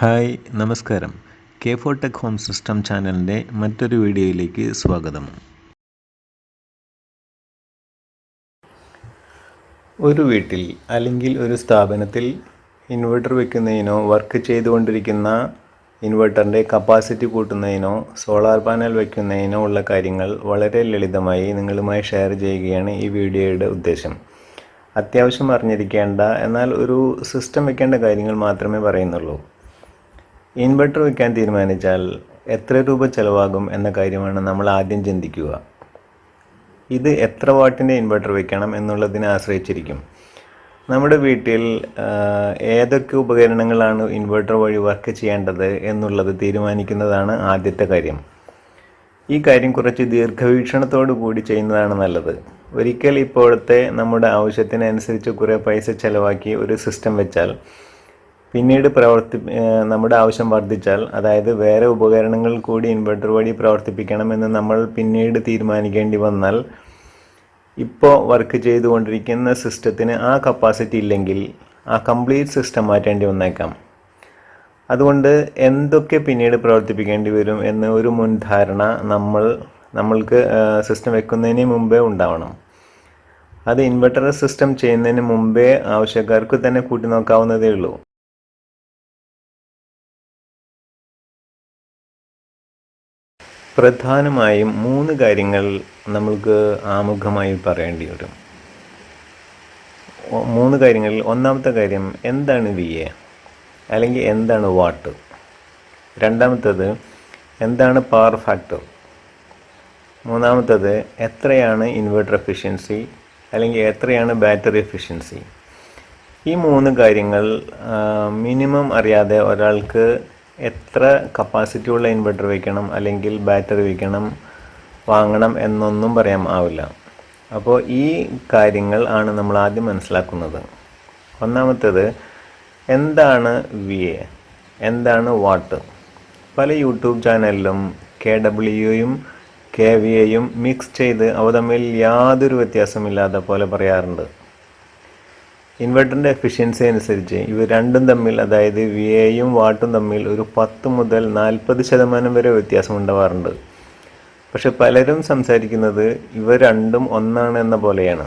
Hi നമസ്കാരം. K four tech home system ചാനലിന്റെ മറ്റൊരു വീഡിയോയിലേക്ക് സ്വാഗതം. ഒരു വീട്ടിൽ അല്ലെങ്കിൽ ഒരു സ്ഥാപനത്തിൽ ഇൻവെർട്ടർ വെക്കുന്നതിനോ വർക്ക് ചെയ്തുകൊണ്ടിരിക്കുന്ന ഇൻവെർട്ടറിന്റെ കപ്പാസിറ്റി കൂട്ടുന്നതിനോ സോളാർ പാനൽ വയ്ക്കുന്നതിനോ ഉള്ള കാര്യങ്ങൾ വളരെ ലളിതമായി നിങ്ങളുമായി ഷെയർ ചെയ്യുകയാണ് ഈ വീഡിയോയുടെ ഉദ്ദേശം. അത്യാവശ്യം അറിഞ്ഞിരിക്കേണ്ട എന്നാൽ ഒരു സിസ്റ്റം വെക്കേണ്ട കാര്യങ്ങൾ മാത്രമേ പറയുന്നുള്ളൂ. ഇൻവെർട്ടർ വയ്ക്കാൻ തീരുമാനിച്ചാൽ എത്ര രൂപ ചിലവാകും എന്ന കാര്യമാണ് നമ്മൾ ആദ്യം ചിന്തിക്കുക. ഇത് എത്ര വാട്ടിന്റെ ഇൻവെർട്ടർ വയ്ക്കണം എന്നുള്ളതിനെ ആശ്രയിച്ചിരിക്കും. നമ്മുടെ വീട്ടിൽ ഏതൊക്കെ ഉപകരണങ്ങളാണ് ഇൻവെർട്ടർ വഴി വർക്ക് ചെയ്യേണ്ടത് എന്നുള്ളത് തീരുമാനിക്കുന്നതാണ് ആദ്യത്തെ കാര്യം. ഈ കാര്യം കുറച്ച് ദീർഘവീക്ഷണത്തോടു കൂടി ചെയ്യുന്നതാണ് നല്ലത്. ഒരിക്കൽ ഇപ്പോഴത്തെ നമ്മുടെ ആവശ്യത്തിനനുസരിച്ച് കുറേ പൈസ ചിലവാക്കി ഒരു സിസ്റ്റം വെച്ചാൽ പിന്നീട് പ്രവർത്തി നമ്മുടെ ആവശ്യം വർദ്ധിച്ചാൽ അതായത് വേറെ ഉപകരണങ്ങൾ കൂടി ഇൻവെർട്ടർ വഴി പ്രവർത്തിപ്പിക്കണമെന്ന് നമ്മൾ പിന്നീട് തീരുമാനിക്കേണ്ടി വന്നാൽ ഇപ്പോൾ വർക്ക് ചെയ്തുകൊണ്ടിരിക്കുന്ന സിസ്റ്റത്തിന് ആ കപ്പാസിറ്റി ഇല്ലെങ്കിൽ ആ കംപ്ലീറ്റ് സിസ്റ്റം മാറ്റേണ്ടി വന്നേക്കാം. അതുകൊണ്ട് എന്തൊക്കെ പിന്നീട് പ്രവർത്തിപ്പിക്കേണ്ടി വരും എന്ന ഒരു മുൻധാരണ നമ്മൾ നമ്മൾക്ക് സിസ്റ്റം വെക്കുന്നതിന് മുമ്പേ ഉണ്ടാവണം. അത് ഇൻവെർട്ടർ സിസ്റ്റം ചെയ്യുന്നതിന് മുമ്പേ ആവശ്യക്കാർക്ക് തന്നെ കൂട്ടി നോക്കാവുന്നതേ ഉള്ളൂ. പ്രധാനമായും മൂന്ന് കാര്യങ്ങൾ നമ്മൾക്ക് ആമുഖമായി പറയേണ്ടി വരും. മൂന്ന് കാര്യങ്ങളിൽ ഒന്നാമത്തെ കാര്യം എന്താണ് വി എ അല്ലെങ്കിൽ എന്താണ് വാട്ട് രണ്ടാമത്തേത് എന്താണ് പവർ ഫാക്ടർ മൂന്നാമത്തേത് എത്രയാണ് ഇൻവെർട്ടർ എഫിഷ്യൻസി അല്ലെങ്കിൽ എത്രയാണ് ബാറ്ററി എഫിഷ്യൻസി ഈ മൂന്ന് കാര്യങ്ങൾ മിനിമം അറിയാതെ ഒരാൾക്ക് എത്ര കപ്പാസിറ്റി ഉള്ള ഇൻവെർട്ടർ വയ്ക്കണം അല്ലെങ്കിൽ ബാറ്ററി വയ്ക്കണം വാങ്ങണം എന്നൊന്നും പറയാൻ ആവില്ല. അപ്പോൾ ഈ കാര്യങ്ങൾ ആണ് നമ്മൾ ആദ്യം മനസ്സിലാക്കുന്നത്. ഒന്നാമത്തേത് എന്താണ് വി എ എന്താണ് വാട്ട് പല യൂട്യൂബ് ചാനലിലും കെ ഡബ്ല്യുയും കെ വി എയും മിക്സ് ചെയ്ത് അവ തമ്മിൽ യാതൊരു വ്യത്യാസമില്ലാത്ത പോലെ പറയാറുണ്ട്. ഇൻവെർട്ടറിന്റെ എഫിഷ്യൻസി അനുസരിച്ച് ഇവ രണ്ടും തമ്മിൽ അതായത് വി എയും വാട്ടും തമ്മിൽ ഒരു പത്ത് മുതൽ നാൽപ്പത് ശതമാനം വരെ വ്യത്യാസം ഉണ്ടാവാറുണ്ട്. പക്ഷെ പലരും സംസാരിക്കുന്നത് ഇവ രണ്ടും ഒന്നാണ് എന്ന പോലെയാണ്.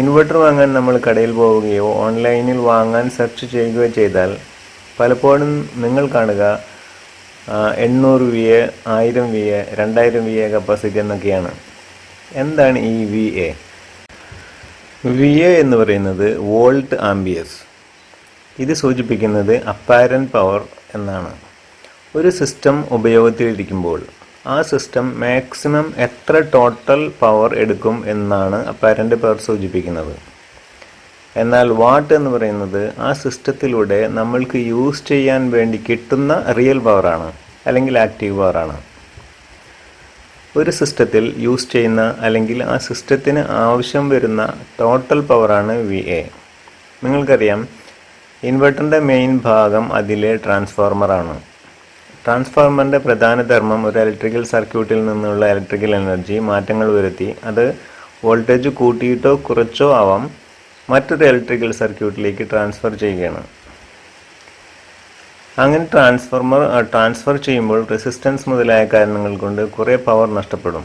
ഇൻവെർട്ടർ വാങ്ങാൻ നമ്മൾ കടയിൽ പോവുകയോ ഓൺലൈനിൽ വാങ്ങാൻ സെർച്ച് ചെയ്യുകയോ ചെയ്താൽ പലപ്പോഴും നിങ്ങൾ കാണുക എണ്ണൂറ് വി എ ആയിരം വി എ രണ്ടായിരം വി എ കപ്പാസിറ്റി എന്നൊക്കെയാണ്. എന്താണ് ഈ വി എ വി എ എന്ന് പറയുന്നത് വോൾട്ട് ആംബിയസ്. ഇത് സൂചിപ്പിക്കുന്നത് അപ്പാരൻ പവർ എന്നാണ്. ഒരു സിസ്റ്റം ഉപയോഗത്തിലിരിക്കുമ്പോൾ ആ സിസ്റ്റം മാക്സിമം എത്ര ടോട്ടൽ പവർ എടുക്കും എന്നാണ് അപ്പാരന്റ് പവർ സൂചിപ്പിക്കുന്നത്. എന്നാൽ വാട്ട് എന്ന് പറയുന്നത് ആ സിസ്റ്റത്തിലൂടെ നമ്മൾക്ക് യൂസ് ചെയ്യാൻ വേണ്ടി കിട്ടുന്ന റിയൽ പവറാണ് അല്ലെങ്കിൽ ആക്റ്റീവ് പവറാണ് ഒരു സിസ്റ്റത്തിൽ യൂസ് ചെയ്യുന്ന അല്ലെങ്കിൽ ആ സിസ്റ്റത്തിന് ആവശ്യം വരുന്ന ടോട്ടൽ പവറാണ് വി എ നിങ്ങൾക്കറിയാം ഇൻവെർട്ടറിന്റെ മെയിൻ ഭാഗം അതിലെ ട്രാൻസ്ഫോർമറാണ് ട്രാൻസ്ഫോർമറിന്റെ പ്രധാന ധർമ്മം ഒരു ഇലക്ട്രിക്കൽ സർക്യൂട്ടിൽ നിന്നുള്ള ഇലക്ട്രിക്കൽ എനർജി മാറ്റങ്ങൾ വരുത്തി അത് വോൾട്ടേജ് കൂട്ടിയിട്ടോ കുറച്ചോ ആവാം മറ്റൊരു ഇലക്ട്രിക്കൽ സർക്യൂട്ടിലേക്ക് ട്രാൻസ്ഫർ ചെയ്യുകയാണ്. അങ്ങനെ ട്രാൻസ്ഫോർമർ ട്രാൻസ്ഫർ ചെയ്യുമ്പോൾ റെസിസ്റ്റൻസ് മുതലായ കാരണങ്ങൾ കൊണ്ട് കുറേ പവർ നഷ്ടപ്പെടും.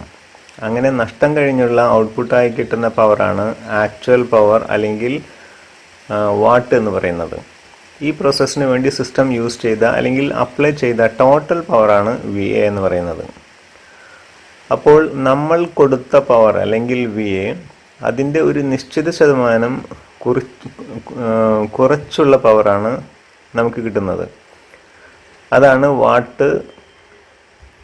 അങ്ങനെ നഷ്ടം കഴിഞ്ഞുള്ള ഔട്ട്പുട്ടായി കിട്ടുന്ന പവറാണ് ആക്ച്വൽ പവർ അല്ലെങ്കിൽ വാട്ട് എന്ന് പറയുന്നത്. ഈ പ്രോസസ്സിന് വേണ്ടി സിസ്റ്റം യൂസ് ചെയ്ത അല്ലെങ്കിൽ അപ്ലൈ ചെയ്ത ടോട്ടൽ പവറാണ് വി എ എന്ന് പറയുന്നത്. അപ്പോൾ നമ്മൾ കൊടുത്ത പവർ അല്ലെങ്കിൽ വി എ അതിന്റെ ഒരു നിശ്ചിത ശതമാനം കുറച്ചുള്ള പവറാണ് നമുക്ക് കിട്ടുന്നത്. അതാണ് വാട്ട്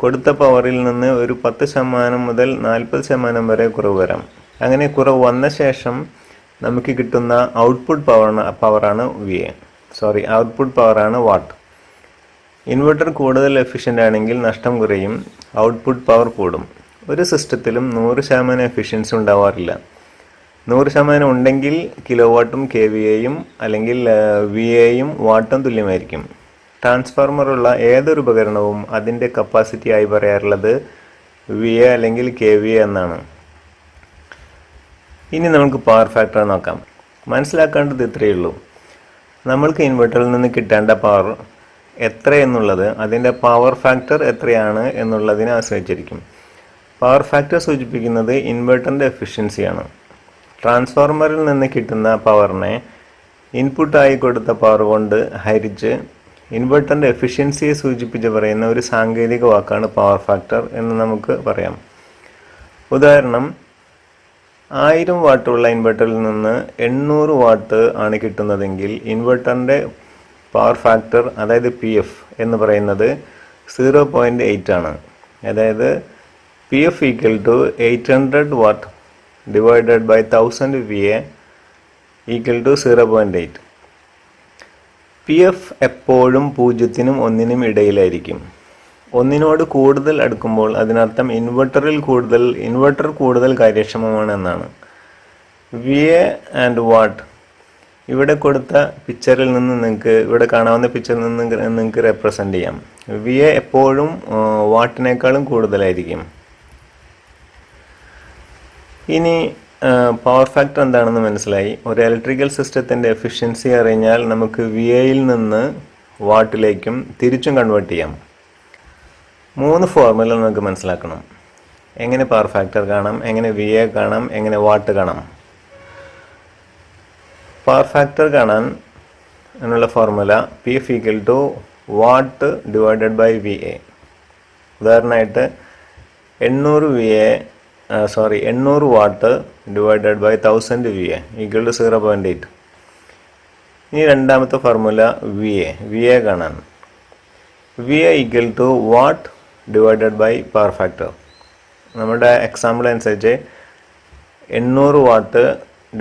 കൊടുത്ത പവറിൽ നിന്ന് ഒരു പത്ത് ശതമാനം മുതൽ നാൽപ്പത് ശതമാനം വരെ കുറവ് വരാം. അങ്ങനെ കുറവ് വന്ന ശേഷം നമുക്ക് കിട്ടുന്ന ഔട്ട്പുട്ട് പവറാണ് പവറാണ് വി എ സോറി ഔട്ട്പുട്ട് പവറാണ് വാട്ട് ഇൻവെർട്ടർ കൂടുതൽ എഫിഷ്യന്റ് ആണെങ്കിൽ നഷ്ടം കുറയും ഔട്ട്പുട്ട് പവർ കൂടും. ഒരു സിസ്റ്റത്തിലും നൂറ് ശതമാനം എഫിഷ്യൻസി ഉണ്ടാവാറില്ല. നൂറ് ശതമാനം ഉണ്ടെങ്കിൽ കിലോ വാട്ടും കെ വി എയും അല്ലെങ്കിൽ വി എയും വാട്ടും തുല്യമായിരിക്കും. ട്രാൻസ്ഫോർമറുള്ള ഏതൊരു ഉപകരണവും അതിന്റെ കപ്പാസിറ്റി ആയി പറയാറുള്ളത് വി എ അല്ലെങ്കിൽ കെ വി എന്നാണ്. ഇനി നമുക്ക് പവർ ഫാക്ടർ നോക്കാം. മനസ്സിലാക്കേണ്ടത് ഇത്രയേ ഉള്ളൂ. നമ്മൾക്ക് ഇൻവെർട്ടറിൽ നിന്ന് കിട്ടേണ്ട പവർ എത്ര എന്നുള്ളത് അതിന്റെ പവർ ഫാക്ടർ എത്രയാണ് എന്നുള്ളതിനെ ആശ്രയിച്ചിരിക്കും. പവർ ഫാക്ടർ സൂചിപ്പിക്കുന്നത് ഇൻവെർട്ടറിന്റെ എഫിഷ്യൻസിയാണ് ട്രാൻസ്ഫോർമറിൽ നിന്ന് കിട്ടുന്ന പവറിനെ ഇൻപുട്ടായി കൊടുത്ത പവർ കൊണ്ട് ഹരിച്ച് ഇൻവെർട്ടറിന്റെ എഫിഷ്യൻസിയെ സൂചിപ്പിച്ച് പറയുന്ന ഒരു സാങ്കേതിക വാക്കാണ് പവർ ഫാക്ടർ എന്ന് നമുക്ക് പറയാം. ഉദാഹരണം ആയിരം വാട്ടുള്ള ഇൻവെർട്ടറിൽ നിന്ന് എണ്ണൂറ് വാട്ട് ആണ് കിട്ടുന്നതെങ്കിൽ ഇൻവെർട്ടറിന്റെ പവർ ഫാക്ടർ അതായത് പി എഫ് എന്ന് പറയുന്നത് സീറോ പോയിന്റ് എയ്റ്റ് ആണ്. അതായത് P F equal to eight hundred watt divided by thousand V A equal to zero point eight P F എപ്പോഴും പൂജ്യത്തിനും ഒന്നിനും ഇടയിലായിരിക്കും. ഒന്നിനോട് കൂടുതൽ അടുക്കുമ്പോൾ അതിനർത്ഥം ഇൻവെർട്ടറിൽ കൂടുതൽ ഇൻവെർട്ടർ കൂടുതൽ കാര്യക്ഷമമാണ് എന്നാണ്. വി എ ആൻഡ് വാട്ട് ഇവിടെ കൊടുത്ത പിക്ചറിൽ നിന്ന് നിങ്ങൾക്ക് ഇവിടെ കാണാവുന്ന പിക്ചറിൽ നിന്ന് നിങ്ങൾക്ക് റെപ്രസെന്റ് ചെയ്യാം. വി എ എപ്പോഴും വാട്ടിനേക്കാളും കൂടുതലായിരിക്കും. ഇനി പവർ ഫാക്ടർ എന്താണെന്ന് മനസ്സിലായി. ഒരു ഇലക്ട്രിക്കൽ സിസ്റ്റത്തിന്റെ എഫിഷ്യൻസി അറിഞ്ഞാൽ നമുക്ക് വി എയിൽ നിന്ന് വാട്ടിലേക്കും തിരിച്ചും കൺവേർട്ട് ചെയ്യാം. മൂന്ന് ഫോർമുല നമുക്ക് മനസ്സിലാക്കണം. എങ്ങനെ പവർ ഫാക്ടർ കാണാം എങ്ങനെ വി എ കാണാം എങ്ങനെ വാട്ട് കാണാം. പവർ ഫാക്ടർ കാണാൻ എന്നുള്ള formula P F equal to watt divided by V A ഉദാഹരണമായിട്ട് എണ്ണൂറ് വി എ സോറി എണ്ണൂറ് watt divided by thousand V A equal to zero point eight ഇനി രണ്ടാമത്തെ formula V A V A കാണാൻ V A equal to watt divided by power factor നമ്മുടെ example അനുസരിച്ച് എണ്ണൂറ് watt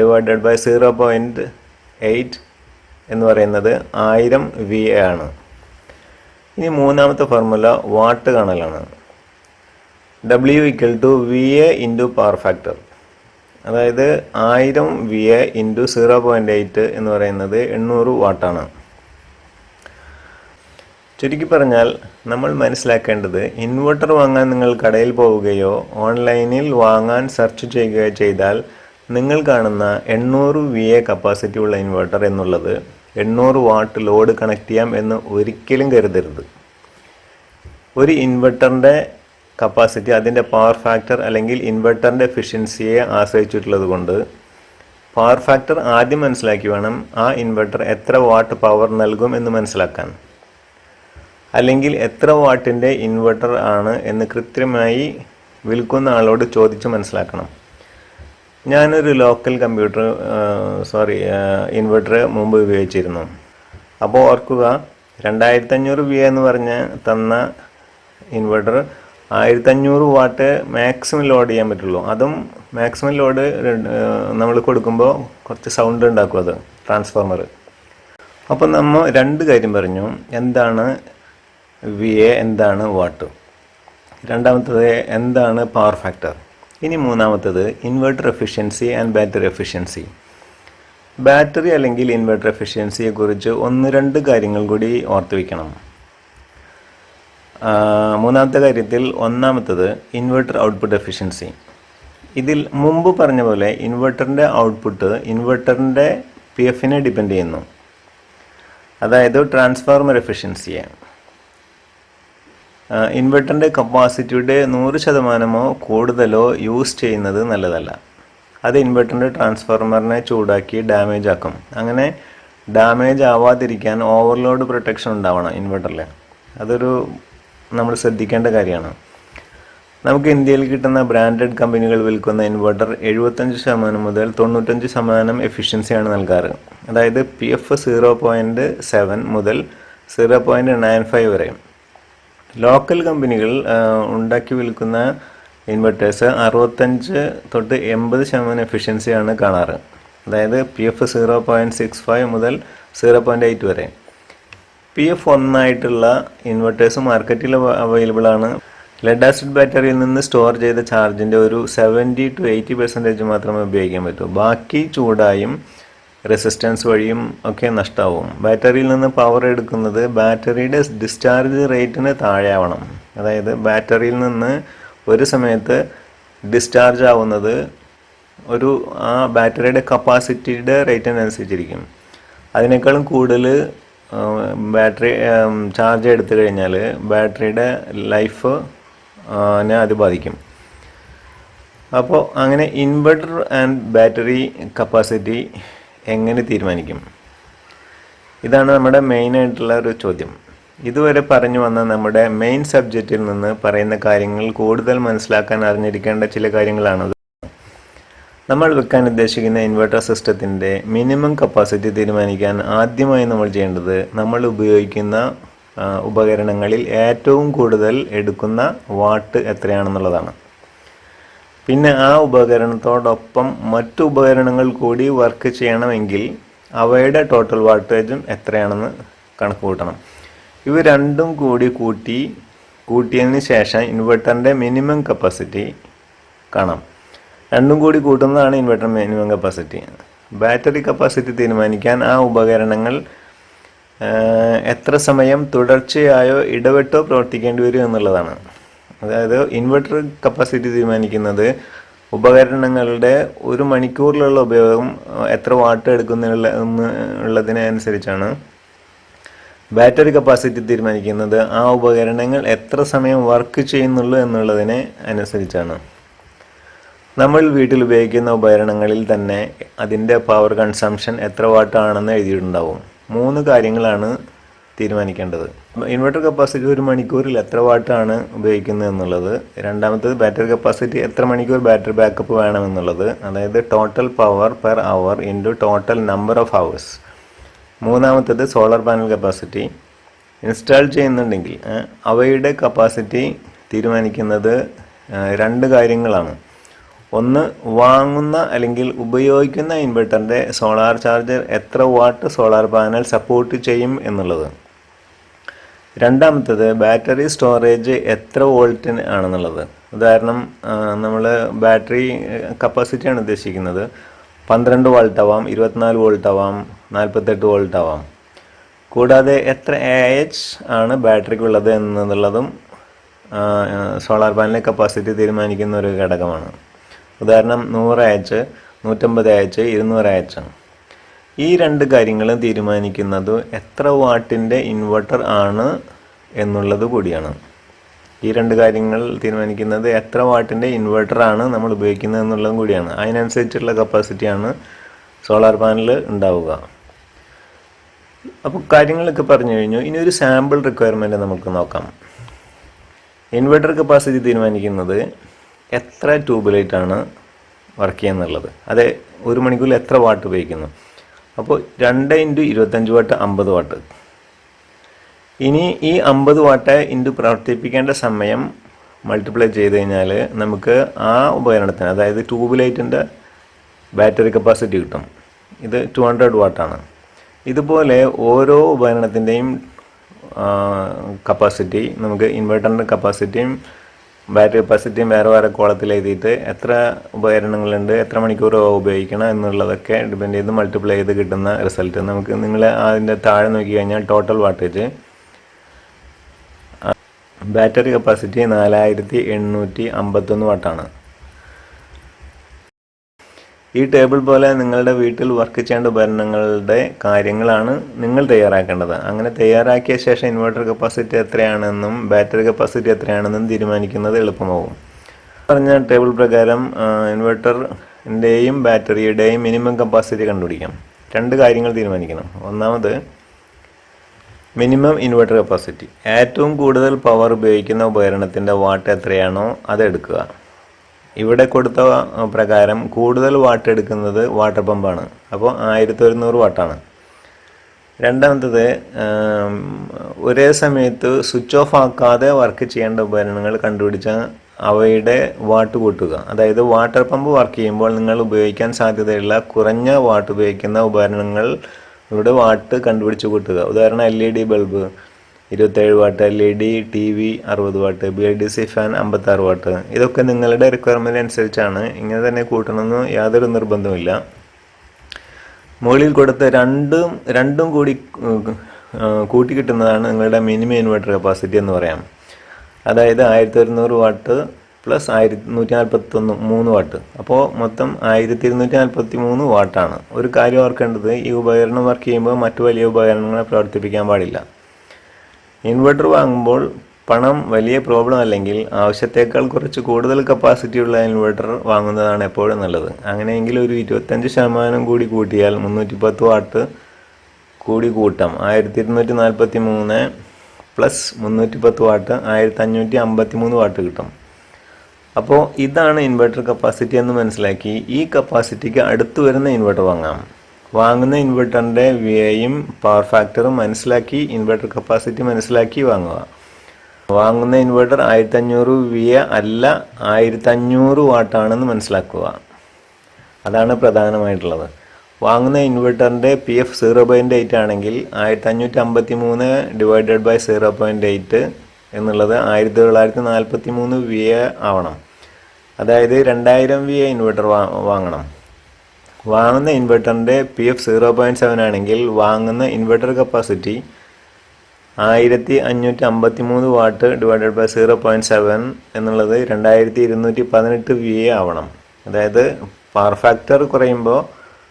divided by zero point eight എന്ന് പറയുന്നത് ആയിരം V A ആണ്. ഇനി മൂന്നാമത്തെ formula watt കാണലാണ്. W equal to V A into power factor അതായത് ആയിരം V A into zero point eight എന്ന് പറയുന്നത് എണ്ണൂറ് വാട്ടാണ് ചുരുക്കി പറഞ്ഞാൽ നമ്മൾ മനസ്സിലാക്കേണ്ടത് ഇൻവെർട്ടർ വാങ്ങാൻ നിങ്ങൾ കടയിൽ പോവുകയോ ഓൺലൈനിൽ വാങ്ങാൻ സെർച്ച് ചെയ്യുകയോ ചെയ്താൽ നിങ്ങൾ കാണുന്ന എണ്ണൂറ് വി എ കപ്പാസിറ്റി ഉള്ള ഇൻവെർട്ടർ എന്നുള്ളത് എണ്ണൂറ് വാട്ട് ലോഡ് കണക്ട് ചെയ്യാം എന്ന് ഒരിക്കലും കരുതരുത്. ഒരു ഇൻവെർട്ടറിന്റെ കപ്പാസിറ്റി അതിന്റെ പവർ ഫാക്ടർ അല്ലെങ്കിൽ ഇൻവെർട്ടറിന്റെ എഫിഷ്യൻസിയെ ആശ്രയിച്ചിട്ടുള്ളത് കൊണ്ട് പവർ ഫാക്ടർ ആദ്യം മനസ്സിലാക്കി വേണം ആ ഇൻവെർട്ടർ എത്ര വാട്ട് പവർ നൽകും എന്ന് മനസ്സിലാക്കാൻ. അല്ലെങ്കിൽ എത്ര വാട്ടിന്റെ ഇൻവെർട്ടർ ആണ് എന്ന് കൃത്യമായി വിൽക്കുന്ന ആളോട് ചോദിച്ച് മനസ്സിലാക്കണം. ഞാനൊരു ലോക്കൽ കമ്പ്യൂട്ടർ സോറി ഇൻവെർട്ടർ മുമ്പ് ഉപയോഗിച്ചിരുന്നു. അപ്പോൾ ഓർക്കുക രണ്ടായിരത്തി അഞ്ഞൂറ് വി എന്ന് പറഞ്ഞ് തന്ന ഇൻവെർട്ടർ ആയിരത്തഞ്ഞൂറ് വാട്ട് മാക്സിമം ലോഡ് ചെയ്യാൻ പറ്റുള്ളൂ. അതും മാക്സിമം ലോഡ് നമ്മൾ കൊടുക്കുമ്പോൾ കുറച്ച് സൗണ്ട് ഉണ്ടാക്കും അത് ട്രാൻസ്ഫോർമർ അപ്പം നമ്മൾ രണ്ട് കാര്യം പറഞ്ഞു. എന്താണ് വി എ എന്താണ് വാട്ട് രണ്ടാമത്തത് എന്താണ് പവർ ഫാക്ടർ ഇനി മൂന്നാമത്തത് inverter efficiency and battery efficiency battery അല്ലെങ്കിൽ ഇൻവെർട്ടർ എഫിഷ്യൻസിയെക്കുറിച്ച് ഒന്ന് രണ്ട് കാര്യങ്ങൾ കൂടി ഓർത്ത് വയ്ക്കണം മൂന്നാമത്തെ കാര്യത്തിൽ ഒന്നാമത്തത് ഇൻവെർട്ടർ ഔട്ട്പുട്ട് എഫിഷ്യൻസി ഇതിൽ മുമ്പ് പറഞ്ഞ പോലെ ഇൻവെർട്ടറിന്റെ ഔട്ട്പുട്ട് ഇൻവെർട്ടറിന്റെ പി എഫിനെ ഡിപ്പെൻഡ് ചെയ്യുന്നു. അതായത് ട്രാൻസ്ഫോർമർ എഫിഷ്യൻസിയെ ഇൻവെർട്ടറിന്റെ കപ്പാസിറ്റിയുടെ നൂറ് ശതമാനമോ കൂടുതലോ യൂസ് ചെയ്യുന്നത് നല്ലതല്ല. അത് ഇൻവെർട്ടറിന്റെ ട്രാൻസ്ഫോർമറിനെ ചൂടാക്കി ഡാമേജ് ആക്കും. അങ്ങനെ ഡാമേജ് ആവാതിരിക്കാൻ ഓവർലോഡ് പ്രൊട്ടക്ഷൻ ഉണ്ടാവണം ഇൻവെർട്ടറിൽ അതൊരു നമ്മൾ ശ്രദ്ധിക്കേണ്ട കാര്യമാണ്. നമുക്ക് ഇന്ത്യയിൽ കിട്ടുന്ന ബ്രാൻഡഡ് കമ്പനികൾ വിൽക്കുന്ന ഇൻവെർട്ടർ എഴുപത്തഞ്ച് ശതമാനം മുതൽ തൊണ്ണൂറ്റഞ്ച് ശതമാനം എഫിഷ്യൻസിയാണ് നൽകാറ്. അതായത് P F zero point seven മുതൽ സീറോ പോയിന്റ് നയൻ ഫൈവ് വരെ. ലോക്കൽ കമ്പനികൾ ഉണ്ടാക്കി വിൽക്കുന്ന ഇൻവെർട്ടേഴ്സ് അറുപത്തഞ്ച് തൊട്ട് എൺപത് ശതമാനം എഫിഷ്യൻസിയാണ് കാണാറ്. അതായത് P F zero point six five മുതൽ സീറോ പോയിന്റ് എയ്റ്റ് വരെ. പി എഫ് ഒന്നായിട്ടുള്ള ഇൻവെർട്ടേഴ്സ് മാർക്കറ്റിൽ അവൈലബിൾ ആണ് ലെഡ് ആസിഡ് ബാറ്ററിയിൽ നിന്ന് സ്റ്റോർ ചെയ്ത ചാർജിന്റെ ഒരു സെവന്റി ടു എയ്റ്റി പെർസെന്റേജ് മാത്രമേ ഉപയോഗിക്കാൻ പറ്റൂ. ബാക്കി ചൂടായും റെസിസ്റ്റൻസ് വഴിയും ഒക്കെ നഷ്ടമാവും ബാറ്ററിയിൽ നിന്ന് പവർ എടുക്കുന്നത് ബാറ്ററിയുടെ ഡിസ്ചാർജ് റേറ്റിന് താഴെ ആവണം അതായത് ബാറ്ററിയിൽ നിന്ന് ഒരു സമയത്ത് ഡിസ്ചാർജ് ആവുന്നത് ഒരു ആ ബാറ്ററിയുടെ കപ്പാസിറ്റിയുടെ റേറ്റിനനുസരിച്ചിരിക്കും അതിനേക്കാളും കൂടുതൽ ബാറ്ററി ചാർജ് എടുത്തു കഴിഞ്ഞാൽ ബാറ്ററിയുടെ ലൈഫ് അത് ബാധിക്കും. അപ്പോൾ അങ്ങനെ ഇൻവെർട്ടർ ആൻഡ് ബാറ്ററി കപ്പാസിറ്റി എങ്ങനെ തീരുമാനിക്കും? ഇതാണ് നമ്മുടെ മെയിനായിട്ടുള്ള ഒരു ചോദ്യം. ഇതുവരെ പറഞ്ഞു വന്ന നമ്മുടെ മെയിൻ സബ്ജക്റ്റിൽ നിന്ന് പറയുന്ന കാര്യങ്ങൾ കൂടുതൽ മനസ്സിലാക്കാൻ അറിഞ്ഞിരിക്കേണ്ട ചില കാര്യങ്ങളാണത് നമ്മൾ വെക്കാൻ ഉദ്ദേശിക്കുന്ന ഇൻവെർട്ടർ സിസ്റ്റത്തിന്റെ മിനിമം കപ്പാസിറ്റി തീരുമാനിക്കാൻ ആദ്യമായി നമ്മൾ ചെയ്യേണ്ടത് നമ്മൾ ഉപയോഗിക്കുന്ന ഉപകരണങ്ങളിൽ ഏറ്റവും കൂടുതൽ എടുക്കുന്ന വാട്ട് എത്രയാണെന്നുള്ളതാണ്. പിന്നെ ആ ഉപകരണത്തോടൊപ്പം മറ്റു ഉപകരണങ്ങൾ കൂടി വർക്ക് ചെയ്യണമെങ്കിൽ അവയുടെ ടോട്ടൽ വാട്ടേജും എത്രയാണെന്ന് കണക്ക് കൂട്ടണം. ഇവ രണ്ടും കൂടി കൂട്ടി കൂട്ടിയതിന് ശേഷം ഇൻവെർട്ടറിന്റെ മിനിമം കപ്പാസിറ്റി കാണാം. രണ്ടും കൂടി കൂട്ടുന്നതാണ് inverter minimum capacity battery capacity തീരുമാനിക്കാൻ ആ ഉപകരണങ്ങൾ എത്ര സമയം തുടർച്ചയായോ ഇടവിട്ടോ പ്രവർത്തിക്കേണ്ടി വരും എന്നുള്ളതാണ്. അതായത് ഇൻവെർട്ടർ കപ്പാസിറ്റി തീരുമാനിക്കുന്നത് ഉപകരണങ്ങളുടെ ഒരു മണിക്കൂറിലുള്ള ഉപയോഗം എത്ര വാട്ട് എടുക്കുന്നുള്ള ഉള്ളതിനനുസരിച്ചാണ്. ബാറ്ററി കപ്പാസിറ്റി തീരുമാനിക്കുന്നത് ആ ഉപകരണങ്ങൾ എത്ര സമയം വർക്ക് ചെയ്യുന്നുള്ളൂ എന്നുള്ളതിനെ അനുസരിച്ചാണ്. നമ്മൾ വീട്ടിൽ ഉപയോഗിക്കുന്ന ഉപകരണങ്ങളിൽ തന്നെ അതിന്റെ പവർ കൺസംഷൻ എത്ര വാട്ടാണെന്ന് എഴുതിയിട്ടുണ്ടാവും. മൂന്ന് കാര്യങ്ങളാണ് തീരുമാനിക്കേണ്ടത്. ഇൻവെർട്ടർ കപ്പാസിറ്റി ഒരു മണിക്കൂറിൽ എത്ര വാട്ടാണ് ഉപയോഗിക്കുന്നത് എന്നുള്ളത് രണ്ടാമത്തത് ബാറ്ററി കപ്പാസിറ്റി എത്ര മണിക്കൂർ ബാറ്ററി ബാക്കപ്പ് വേണമെന്നുള്ളത് അതായത് total power per hour into total number of hours മൂന്നാമത്തത് സോളാർ പാനൽ കപ്പാസിറ്റി ഇൻസ്റ്റാൾ ചെയ്യുന്നുണ്ടെങ്കിൽ അവയുടെ കപ്പാസിറ്റി തീരുമാനിക്കുന്നത് രണ്ട് കാര്യങ്ങളാണ്. ഒന്ന് വാങ്ങുന്ന അല്ലെങ്കിൽ ഉപയോഗിക്കുന്ന ഇൻവെർട്ടറിന്റെ സോളാർ ചാർജർ എത്ര വാട്ട് സോളാർ പാനൽ സപ്പോർട്ട് ചെയ്യും എന്നുള്ളത്. രണ്ടാമത്തത് ബാറ്ററി സ്റ്റോറേജ് എത്ര വോൾട്ടിന് ആണെന്നുള്ളത്. ഉദാഹരണം നമ്മൾ ബാറ്ററി കപ്പാസിറ്റിയാണ് ഉദ്ദേശിക്കുന്നത്. പന്ത്രണ്ട് വോൾട്ട് ആവാം ഇരുപത്തിനാല് വോൾട്ട് ആവാം നാൽപ്പത്തെട്ട് വോൾട്ട് ആവാം. കൂടാതെ എത്ര എ എച്ച് ആണ് ബാറ്ററിക്കുള്ളത് എന്നുള്ളതും സോളാർ പാനലിന്റെ കപ്പാസിറ്റി തീരുമാനിക്കുന്ന ഒരു ഘടകമാണ്. ഉദാഹരണം നൂറ് അയച്ച് നൂറ്റമ്പത് അയച്ച് ഇരുന്നൂറ് അയച്ച്. ഈ രണ്ട് കാര്യങ്ങളും തീരുമാനിക്കുന്നത് എത്ര വാട്ടിന്റെ ഇൻവെർട്ടർ ആണ് എന്നുള്ളത് കൂടിയാണ്. ഈ രണ്ട് കാര്യങ്ങൾ തീരുമാനിക്കുന്നത് എത്ര വാട്ടിന്റെ ഇൻവെർട്ടർ ആണ് നമ്മൾ ഉപയോഗിക്കുന്നത് എന്നുള്ളതും കൂടിയാണ്. അതിനനുസരിച്ചുള്ള കപ്പാസിറ്റിയാണ് സോളാർ പാനൽ ഉണ്ടാവുക. അപ്പോൾ കാര്യങ്ങളൊക്കെ പറഞ്ഞു കഴിഞ്ഞു. ഇനി ഒരു സാമ്പിൾ റിക്വയർമെന്റ് നമുക്ക് നോക്കാം. ഇൻവെർട്ടർ കപ്പാസിറ്റി തീരുമാനിക്കുന്നത് എത്ര ട്യൂബ് ലൈറ്റാണ് വർക്ക് ചെയ്യുന്നുള്ളത്? അതെ ഒരു മണിക്കൂറിൽ എത്ര വാട്ട് ഉപയോഗിക്കുന്നു? അപ്പോൾ രണ്ട് ഇന്റു ഇരുപത്തഞ്ച് വാട്ട് അമ്പത് വാട്ട്. ഇനി ഈ അമ്പത് വാട്ട് ഇന്റു പ്രവർത്തിപ്പിക്കേണ്ട സമയം മൾട്ടിപ്ലൈ ചെയ്ത് കഴിഞ്ഞാൽ നമുക്ക് ആ ഉപകരണത്തിന് അതായത് ട്യൂബ് ലൈറ്റിന്റെ ബാറ്ററി കപ്പാസിറ്റി കിട്ടും. ഇത് ടു ഹൺഡ്രഡ് വാട്ടാണ്. ഇതുപോലെ ഓരോ ഉപകരണത്തിന്റെയും കപ്പാസിറ്റി നമുക്ക് ഇൻവെർട്ടറിന്റെ കപ്പാസിറ്റിയും ബാറ്ററി കപ്പാസിറ്റിയും വേറെ വേറെ കോളത്തിൽ എഴുതിയിട്ട് എത്ര ഉപകരണങ്ങളുണ്ട് എത്ര മണിക്കൂർ ഉപയോഗിക്കണം എന്നുള്ളതൊക്കെ ഡിപ്പെൻഡ് ചെയ്ത് മൾട്ടിപ്ലൈ ചെയ്ത് കിട്ടുന്ന റിസൾട്ട് നമുക്ക് നിങ്ങൾ അതിന്റെ താഴെ നോക്കി കഴിഞ്ഞാൽ ടോട്ടൽ വാട്ടേജ് ബാറ്ററി കപ്പാസിറ്റി നാലായിരത്തി എണ്ണൂറ്റി അമ്പത്തൊന്ന് വാട്ടാണ് ഈ ടേബിൾ പോലെ നിങ്ങളുടെ വീട്ടിൽ വർക്ക് ചെയ്യേണ്ട ഉപകരണങ്ങളുടെ കാര്യങ്ങളാണ് നിങ്ങൾ തയ്യാറാക്കേണ്ടത്. അങ്ങനെ തയ്യാറാക്കിയ ശേഷം ഇൻവെർട്ടർ കപ്പാസിറ്റി എത്രയാണെന്നും ബാറ്ററി കപ്പാസിറ്റി എത്രയാണെന്നും തീരുമാനിക്കുന്നത് എളുപ്പമാകും പറഞ്ഞ ടേബിൾ പ്രകാരം ഇൻവെർട്ടറിന്റെയും ബാറ്ററിയുടെയും മിനിമം കപ്പാസിറ്റി കണ്ടുപിടിക്കാം. രണ്ട് കാര്യങ്ങൾ തീരുമാനിക്കണം. ഒന്നാമത് മിനിമം ഇൻവെർട്ടർ കപ്പാസിറ്റി ഏറ്റവും കൂടുതൽ പവർ ഉപയോഗിക്കുന്ന ഉപകരണത്തിന്റെ വാട്ട് എത്രയാണോ അതെടുക്കുക ഇവിടെ കൊടുത്ത പ്രകാരം കൂടുതൽ വാട്ട് എടുക്കുന്നത് വാട്ടർ പമ്പാണ് അപ്പോൾ ആയിരത്തി ഒരുന്നൂറ് വാട്ടാണ് രണ്ടാമത്തത് ഒരേ സമയത്ത് സ്വിച്ച് ഓഫ് ആക്കാതെ വർക്ക് ചെയ്യേണ്ട ഉപകരണങ്ങൾ കണ്ടുപിടിച്ച അവയുടെ വാട്ട് കൂട്ടുക. അതായത് വാട്ടർ പമ്പ് വർക്ക് ചെയ്യുമ്പോൾ നിങ്ങൾ ഉപയോഗിക്കാൻ സാധ്യതയുള്ള കുറഞ്ഞ വാട്ട് ഉപയോഗിക്കുന്ന ഉപകരണങ്ങൾ ഇവിടെ വാട്ട് കണ്ടുപിടിച്ച് കൂട്ടുക. ഉദാഹരണം എൽ ഇ ഡി ബൾബ് ഇരുപത്തേഴ് watt L E D T V അറുപത് watt B L D C fan അമ്പത്താറ് വാട്ട്. ഇതൊക്കെ നിങ്ങളുടെ റിക്വയർമെന്റ് അനുസരിച്ചാണ് ഇങ്ങനെ തന്നെ കൂട്ടണമെന്ന് യാതൊരു നിർബന്ധമില്ല മുകളിൽ കൊടുത്ത രണ്ടും രണ്ടും കൂടി കൂട്ടിക്കിട്ടുന്നതാണ് നിങ്ങളുടെ മിനിമം ഇൻവെർട്ടർ കപ്പാസിറ്റി എന്ന് പറയാം. അതായത് ആയിരത്തി ഒരുന്നൂറ് വാട്ട് പ്ലസ് ആയിരത്തി നൂറ്റി നാൽപ്പത്തൊന്ന് മൂന്ന് വാട്ട്. അപ്പോൾ മൊത്തം ആയിരത്തി ഇരുന്നൂറ്റി നാൽപ്പത്തി മൂന്ന് വാട്ടാണ്. ഒരു കാര്യം ഓർക്കേണ്ടത് ഈ ഉപകരണം വർക്ക് ചെയ്യുമ്പോൾ മറ്റു വലിയ ഉപകരണങ്ങളെ പ്രവർത്തിപ്പിക്കാൻ പാടില്ല. ഇൻവെർട്ടർ വാങ്ങുമ്പോൾ പണം വലിയ പ്രോബ്ലം അല്ലെങ്കിൽ ആവശ്യത്തേക്കാൾ കുറച്ച് കൂടുതൽ കപ്പാസിറ്റി ഉള്ള ഇൻവെർട്ടർ വാങ്ങുന്നതാണ് എപ്പോഴും നല്ലത്. അങ്ങനെയെങ്കിൽ ഒരു ഇരുപത്തഞ്ച് ശതമാനം കൂടി കൂട്ടിയാൽ മുന്നൂറ്റി പത്ത് വാട്ട് കൂടി കൂട്ടാം. ആയിരത്തി ഇരുന്നൂറ്റി നാൽപ്പത്തി മൂന്ന് പ്ലസ് മുന്നൂറ്റി പത്ത് വാട്ട് ആയിരത്തി അഞ്ഞൂറ്റി അമ്പത്തി മൂന്ന് വാട്ട് കിട്ടും. അപ്പോൾ ഇതാണ് ഇൻവെർട്ടർ കപ്പാസിറ്റി എന്ന് മനസ്സിലാക്കി ഈ കപ്പാസിറ്റിക്ക് അടുത്ത് വരുന്ന ഇൻവെർട്ടർ വാങ്ങാം. വാങ്ങുന്ന ഇൻവെർട്ടറിന്റെ വ്യയും പവർ ഫാക്ടറും മനസ്സിലാക്കി ഇൻവെർട്ടർ കപ്പാസിറ്റി മനസ്സിലാക്കി വാങ്ങുക. വാങ്ങുന്ന ഇൻവെർട്ടർ ആയിരത്തഞ്ഞൂറ് വിയ അല്ല ആയിരത്തഞ്ഞൂറ് വാട്ടാണെന്ന് മനസ്സിലാക്കുക. അതാണ് പ്രധാനമായിട്ടുള്ളത്. വാങ്ങുന്ന ഇൻവെർട്ടറിന്റെ P F zero point eight ആണെങ്കിൽ ആയിരത്തി അഞ്ഞൂറ്റി അമ്പത്തി മൂന്ന് divided by zero point eight എന്നുള്ളത് ആയിരത്തി തൊള്ളായിരത്തി നാൽപ്പത്തി മൂന്ന് വി ആവണം. അതായത് രണ്ടായിരം വി ഇൻവെർട്ടർ വാങ്ങണം. വാങ്ങുന്ന ഇൻവെർട്ടറിന്റെ P F zero point seven ആണെങ്കിൽ വാങ്ങുന്ന ഇൻവെർട്ടർ കപ്പാസിറ്റി ആയിരത്തി അഞ്ഞൂറ്റി അമ്പത്തി മൂന്ന് watt divided by zero point seven എന്നുള്ളത് രണ്ടായിരത്തി ഇരുന്നൂറ്റി പതിനെട്ട് വി എ ആവണം. അതായത് പവർ ഫാക്ടർ കുറയുമ്പോൾ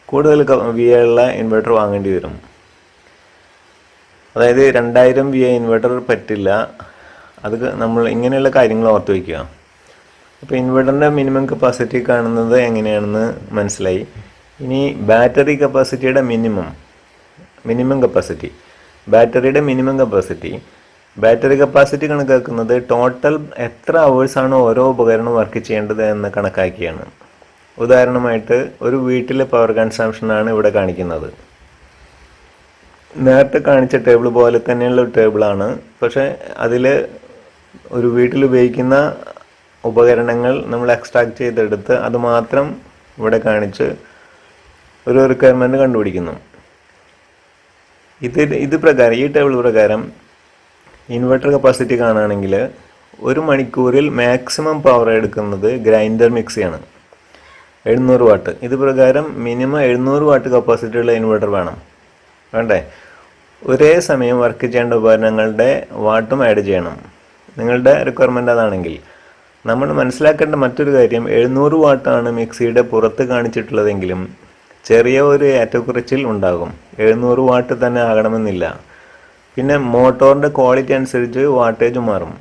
കൂടുതൽ വി എ ഉള്ള ഇൻവെർട്ടർ വാങ്ങേണ്ടി വരും. അതായത് രണ്ടായിരം വി എ ഇൻവെർട്ടർ പറ്റില്ല. അത് നമ്മൾ ഇങ്ങനെയുള്ള കാര്യങ്ങൾ ഓർത്ത് വയ്ക്കുക അപ്പോൾ ഇൻവെർട്ടറിന്റെ മിനിമം കപ്പാസിറ്റി കാണുന്നത് എങ്ങനെയാണെന്ന് മനസ്സിലായി. ഇനി ബാറ്ററി കപ്പാസിറ്റിയുടെ മിനിമം മിനിമം കപ്പാസിറ്റി. ബാറ്ററിയുടെ മിനിമം കപ്പാസിറ്റി. ബാറ്ററി കപ്പാസിറ്റി കണക്കാക്കുന്നത് ടോട്ടൽ എത്ര അവേഴ്സാണ് ഓരോ ഉപകരണം വർക്ക് ചെയ്യേണ്ടത് എന്ന് കണക്കാക്കിയാണ്. ഉദാഹരണമായിട്ട് ഒരു വീട്ടിലെ പവർ കൺസംഷനാണ് ഇവിടെ കാണിക്കുന്നത്. നേരത്തെ കാണിച്ച ടേബിൾ പോലെ തന്നെയുള്ള ഒരു ടേബിളാണ് പക്ഷേ അതിൽ ഒരു വീട്ടിൽ ഉപയോഗിക്കുന്ന ഉപകരണങ്ങൾ നമ്മൾ എക്സ്ട്രാക്ട് ചെയ്തെടുത്ത് അത് മാത്രം ഇവിടെ കാണിച്ച് ഒരു റിക്വയർമെന്റ് കണ്ടുപിടിക്കുന്നു. ഇത് ഇത് പ്രകാരം ഈ ടേബിൾ പ്രകാരം ഇൻവെർട്ടർ കപ്പാസിറ്റി കാണുകയാണെങ്കിൽ ഒരു മണിക്കൂറിൽ മാക്സിമം പവർ എടുക്കുന്നത് ഗ്രൈൻഡർ മിക്സിയാണ് എഴുന്നൂറ് വാട്ട് ഇത് പ്രകാരം മിനിമം എഴുന്നൂറ് വാട്ട് കപ്പാസിറ്റി ഉള്ള ഇൻവെർട്ടർ വേണം. വേണ്ടേ? ഒരേ സമയം വർക്ക് ചെയ്യേണ്ട ഉപകരണങ്ങളുടെ വാട്ടും ആഡ് ചെയ്യണം. നിങ്ങളുടെ റിക്വയർമെന്റ് അതാണെങ്കിൽ നമ്മൾ മനസ്സിലാക്കേണ്ട മറ്റൊരു കാര്യം എഴുന്നൂറ് വാട്ടാണ് മിക്സിയുടെ പുറത്ത് കാണിച്ചിട്ടുള്ളതെങ്കിലും ചെറിയ ഒരു ഏറ്റക്കുറച്ചിൽ ഉണ്ടാകും. എഴുന്നൂറ് വാട്ട് തന്നെ ആകണമെന്നില്ല. പിന്നെ മോട്ടോറിന്റെ ക്വാളിറ്റി അനുസരിച്ച് വാട്ടേജ് മാറും.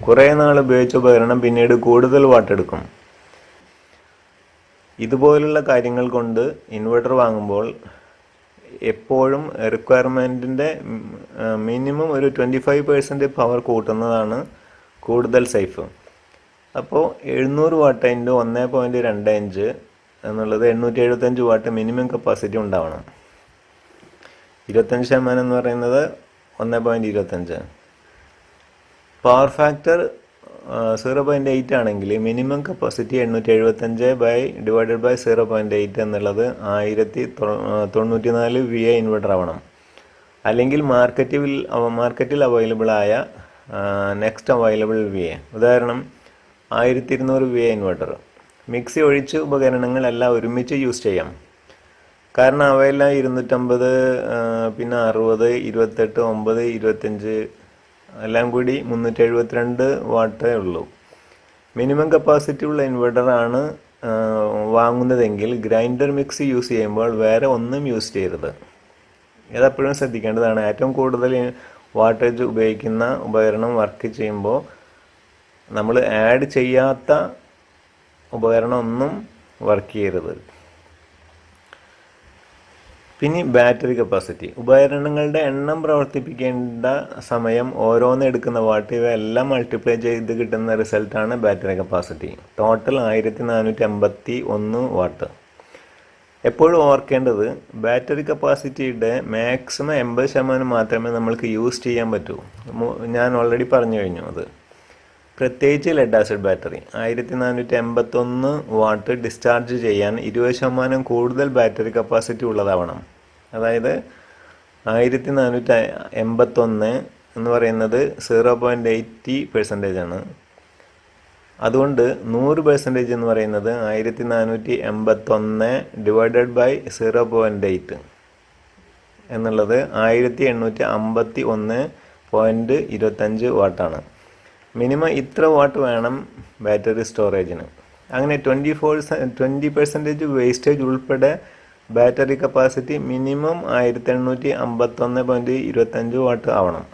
കുറേ നാൾ ഉപയോഗിച്ച ഉപകരണം പിന്നീട് കൂടുതൽ വാട്ട് എടുക്കും ഇതുപോലുള്ള കാര്യങ്ങൾ കൊണ്ട് ഇൻവെർട്ടർ വാങ്ങുമ്പോൾ എപ്പോഴും റിക്വയർമെന്റിന്റെ മിനിമം ഒരു ട്വന്റി ഫൈവ് പേഴ്സന്റ് പവർ കൂട്ടുന്നതാണ് കൂടുതൽ സേഫ്. അപ്പോൾ എഴുന്നൂറ് വാട്ട് ഇന്റു ഒന്ന് പോയിന്റ് രണ്ട് അഞ്ച് എന്നുള്ളത് എണ്ണൂറ്റി എഴുപത്തഞ്ച് വാട്ട് മിനിമം കപ്പാസിറ്റി ഉണ്ടാവണം. ഇരുപത്തഞ്ച് ശതമാനം എന്ന് പറയുന്നത് ഒന്ന് പോയിന്റ് ഇരുപത്തഞ്ച് power factor zero point eight ആണെങ്കിൽ മിനിമം കപ്പാസിറ്റി എണ്ണൂറ്റി എഴുപത്തഞ്ച് by divided by zero point eight എന്നുള്ളത് ആയിരത്തി തൊണ്ണൂറ്റി നാല് വി എ ഇൻവെർട്ടർ ആവണം. അല്ലെങ്കിൽ മാർക്കറ്റിൽ മാർക്കറ്റിൽ അവൈലബിൾ ആയ നെക്സ്റ്റ് അവൈലബിൾ വി എ ഉദാഹരണം ആയിരത്തി ഇരുന്നൂറ് വി എ ഇൻവെർട്ടർ. മിക്സി ഒഴിച്ച് ഉപകരണങ്ങളെല്ലാം ഒരുമിച്ച് യൂസ് ചെയ്യാം. കാരണം അവയെല്ലാം ഇരുന്നൂറ്റമ്പത് പിന്നെ അറുപത് ഇരുപത്തെട്ട് ഒമ്പത് ഇരുപത്തഞ്ച് എല്ലാം കൂടി മുന്നൂറ്റി എഴുപത്തിരണ്ട് വാട്ടേ ഉള്ളൂ. മിനിമം കപ്പാസിറ്റി ഉള്ള ഇൻവെർട്ടറാണ് വാങ്ങുന്നതെങ്കിൽ ഗ്രൈൻഡർ മിക്സി യൂസ് ചെയ്യുമ്പോൾ വേറെ ഒന്നും യൂസ് ചെയ്യരുത്. ഇതെപ്പോഴും ശ്രദ്ധിക്കേണ്ടതാണ്. ഏറ്റവും കൂടുതൽ വാട്ടേജ് ഉപയോഗിക്കുന്ന ഉപകരണം വർക്ക് ചെയ്യുമ്പോൾ നമ്മൾ ആഡ് ചെയ്യാത്ത ഉപകരണം ഒന്നും വർക്ക് ചെയ്യരുത്. പിന്നെ ബാറ്ററി കപ്പാസിറ്റി ഉപകരണങ്ങളുടെ എണ്ണം പ്രവർത്തിപ്പിക്കേണ്ട സമയം ഓരോന്ന് എടുക്കുന്ന വാട്ട് ഇവയെല്ലാം മൾട്ടിപ്ലൈ ചെയ്ത് കിട്ടുന്ന റിസൾട്ടാണ് ബാറ്ററി കപ്പാസിറ്റി ടോട്ടൽ ആയിരത്തി നാനൂറ്റി അമ്പത്തി ഒന്ന് വാട്ട് എപ്പോഴും ഓർക്കേണ്ടത് ബാറ്ററി കപ്പാസിറ്റിയുടെ മാക്സിമം എൺപത് ശതമാനം മാത്രമേ നമ്മൾക്ക് യൂസ് ചെയ്യാൻ പറ്റൂ. ഞാൻ ഓൾറെഡി പറഞ്ഞു കഴിഞ്ഞു അത്. പ്രത്യേകിച്ച് ലെഡ് ആസിഡ് ബാറ്ററി ആയിരത്തി നാനൂറ്റി എൺപത്തൊന്ന് വാട്ട് ഡിസ്ചാർജ് ചെയ്യാൻ ഇരുപത് ശതമാനം കൂടുതൽ ബാറ്ററി കപ്പാസിറ്റി ഉള്ളതാവണം. അതായത് ആയിരത്തി നാനൂറ്റി എൺപത്തൊന്ന് എന്ന് പറയുന്നത് സീറോ പോയിന്റ് എയ്റ്റി പെർസെന്റേജ് ആണ്. അതുകൊണ്ട് നൂറ് പെർസെന്റേജ് എന്ന് പറയുന്നത് ആയിരത്തി നാനൂറ്റി എൺപത്തൊന്ന് divided by zero point eight എന്നുള്ളത് ആയിരത്തി എണ്ണൂറ്റി അമ്പത്തി ഒന്ന് പോയിന്റ് ഇരുപത്തഞ്ച് വാട്ടാണ് മിനിമം ഇത്ര വാട്ട് വേണം ബാറ്ററി സ്റ്റോറേജിന്. അങ്ങനെ twenty four twenty percentage wastage ഉൾപ്പെടെ ബാറ്ററി കപ്പാസിറ്റി മിനിമം ആയിരത്തി എണ്ണൂറ്റി അമ്പത്തൊന്ന് പോയിന്റ് ഇരുപത്തഞ്ച് വാട്ട് ആവണം.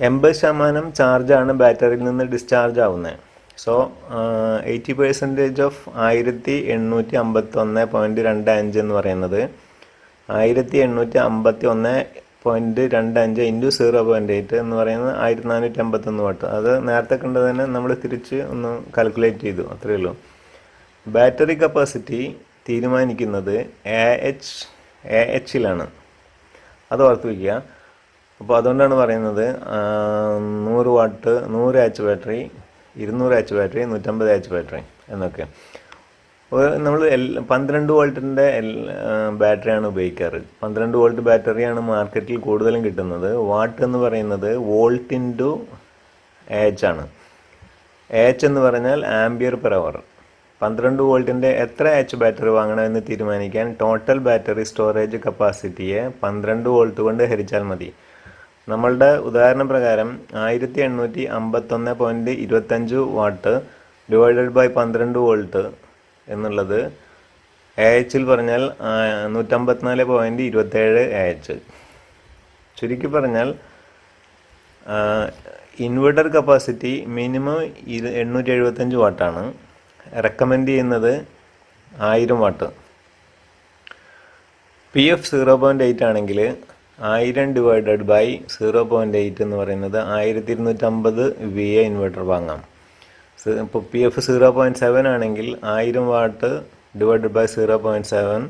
എൺപത് ശതമാനം ചാർജാണ് ബാറ്ററിയിൽ നിന്ന് ഡിസ്ചാർജ് ആവുന്നത് സോ എയ്റ്റി പെർസെന്റേജ് ഓഫ് ആയിരത്തി എണ്ണൂറ്റി അമ്പത്തൊന്ന് പോയിന്റ് രണ്ട് അഞ്ച് എന്ന് പറയുന്നത് ആയിരത്തി എണ്ണൂറ്റി അമ്പത്തി ഒന്ന് പോയിന്റ് രണ്ട് അഞ്ച് ഇന്റു സീറോ പോയിന്റ് എയ്റ്റ് എന്ന് പറയുന്നത് ആയിരത്തി നാനൂറ്റി അമ്പത്തൊന്ന് വാട്ട് അത് നേരത്തെ കണ്ടത് തന്നെ നമ്മൾ തിരിച്ച് ഒന്ന് കാൽക്കുലേറ്റ് ചെയ്തു അത്രയേ ഉള്ളൂ. ബാറ്ററി കപ്പാസിറ്റി തീരുമാനിക്കുന്നത് എ എച്ച് എ എച്ചിലാണ് അത് ഓർത്ത് വയ്ക്കുക അപ്പോൾ അതുകൊണ്ടാണ് പറയുന്നത് നൂറ് വാട്ട് നൂറ് എച്ച് ബാറ്ററി ഇരുന്നൂറ് എച്ച് ബാറ്ററി നൂറ്റമ്പത് എച്ച് ബാറ്ററി എന്നൊക്കെ. നമ്മൾ പന്ത്രണ്ട് വോൾട്ടിന്റെ ബാറ്ററിയാണ് ഉപയോഗിക്കാറ്. പന്ത്രണ്ട് വോൾട്ട് ബാറ്ററിയാണ് മാർക്കറ്റിൽ കൂടുതലും കിട്ടുന്നത്. വാട്ട് എന്ന് പറയുന്നത് വോൾട്ട് ഇന്റു എച്ച് ആണ്. എച്ച് എന്ന് പറഞ്ഞാൽ ആംബിയർ പെർ അവർ. പന്ത്രണ്ട് വോൾട്ടിന്റെ എത്ര എച്ച് ബാറ്ററി വാങ്ങണമെന്ന് തീരുമാനിക്കാൻ ടോട്ടൽ ബാറ്ററി സ്റ്റോറേജ് കപ്പാസിറ്റിയെ പന്ത്രണ്ട് വോൾട്ട് കൊണ്ട് ഹരിച്ചാൽ മതി. നമ്മളുടെ ഉദാഹരണ പ്രകാരം ആയിരത്തി എണ്ണൂറ്റി അമ്പത്തൊന്ന് പോയിന്റ് ഇരുപത്തഞ്ച് വാട്ട് ഡിവൈഡഡ് ബൈ പന്ത്രണ്ട് വോൾട്ട് എന്നുള്ളത് എ എച്ചിൽ പറഞ്ഞാൽ നൂറ്റമ്പത്തിനാല് പോയിന്റ് ഇരുപത്തേഴ് എ എച്ച് ചുരുക്കി പറഞ്ഞാൽ ഇൻവെർട്ടർ കപ്പാസിറ്റി മിനിമം ഇത് എണ്ണൂറ്റി എഴുപത്തഞ്ച് വാട്ടാണ് റെക്കമെൻഡ് ചെയ്യുന്നത് ആയിരം watt P F zero point eight ആണെങ്കിൽ ആയിരം divided by zero point eight എന്ന് പറയുന്നത് ആയിരത്തി ഇരുന്നൂറ്റമ്പത് വി എ ഇൻവെർട്ടർ വാങ്ങാം. ഇപ്പോൾ P F zero point seven ആണെങ്കിൽ ആയിരം watt divided by zero point seven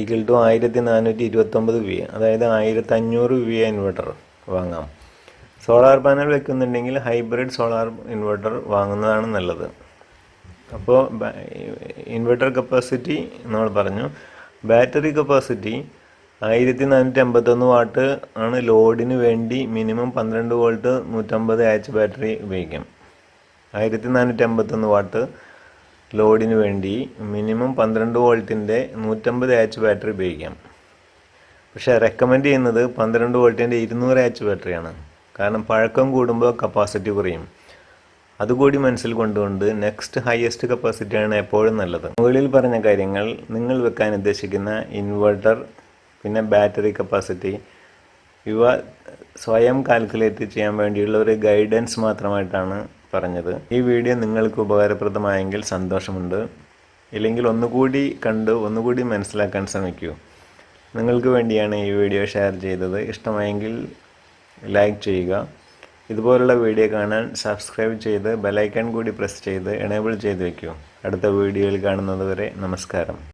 equal to ആയിരത്തി നാനൂറ്റി ഇരുപത്തൊമ്പത് വി അതായത് ആയിരത്തി അഞ്ഞൂറ് വി ഇൻവെർട്ടർ വാങ്ങാം. സോളാർ പാനൽ വെക്കുന്നുണ്ടെങ്കിൽ ഹൈബ്രിഡ് സോളാർ ഇൻവെർട്ടർ വാങ്ങുന്നതാണ് നല്ലത്. അപ്പോൾ ഇൻവെർട്ടർ കപ്പാസിറ്റി നമ്മൾ പറഞ്ഞു. ബാറ്ററി കപ്പാസിറ്റി ആയിരത്തി നാനൂറ്റി അമ്പത്തൊന്ന് വാട്ട് ആണ് ലോഡിന് വേണ്ടി മിനിമം പന്ത്രണ്ട് വോൾട്ട് നൂറ്റമ്പത് ആച്ച് ബാറ്ററി ഉപയോഗിക്കാം. ആയിരത്തി നാനൂറ്റി അമ്പത്തൊന്ന് വാട്ട് ലോഡിന് വേണ്ടി മിനിമം പന്ത്രണ്ട് വോൾട്ടിന്റെ നൂറ്റമ്പത് ആച്ച് ബാറ്ററി ഉപയോഗിക്കാം. പക്ഷേ റെക്കമെൻഡ് ചെയ്യുന്നത് പന്ത്രണ്ട് വോൾട്ടിന്റെ ഇരുന്നൂറ് ആച്ച് ബാറ്ററിയാണ് കാരണം പഴക്കം കൂടുമ്പോൾ കപ്പാസിറ്റി കുറയും. അതുകൂടി മനസ്സിൽ കൊണ്ടുകൊണ്ട് നെക്സ്റ്റ് ഹയസ്റ്റ് കപ്പാസിറ്റിയാണ് എപ്പോഴും നല്ലത്. മുകളിൽ പറഞ്ഞ കാര്യങ്ങൾ നിങ്ങൾ വെക്കാൻ ഉദ്ദേശിക്കുന്ന ഇൻവെർട്ടർ പിന്നെ ബാറ്ററി കപ്പാസിറ്റി ഇവ സ്വയം കാൽക്കുലേറ്റ് ചെയ്യാൻ വേണ്ടിയുള്ള ഒരു ഗൈഡൻസ് മാത്രമായിട്ടാണ് പറഞ്ഞത്. ഈ വീഡിയോ നിങ്ങൾക്ക് ഉപകാരപ്രദമായെങ്കിൽ സന്തോഷമുണ്ട്. ഇല്ലെങ്കിൽ ഒന്നുകൂടി കണ്ട് ഒന്നുകൂടി മനസ്സിലാക്കാൻ ശ്രമിക്കൂ. നിങ്ങൾക്ക് വേണ്ടിയാണ് ഈ വീഡിയോ ഷെയർ ചെയ്തത്. ഇഷ്ടമായെങ്കിൽ ലൈക്ക് ചെയ്യുക. ഇതുപോലുള്ള വീഡിയോ കാണാൻ സബ്സ്ക്രൈബ് ചെയ്ത് ബെലൈക്കൺ കൂടി പ്രസ് ചെയ്ത് എനേബിൾ ചെയ്ത് വയ്ക്കൂ അടുത്ത വീഡിയോയിൽ കാണുന്നതുവരെ നമസ്കാരം.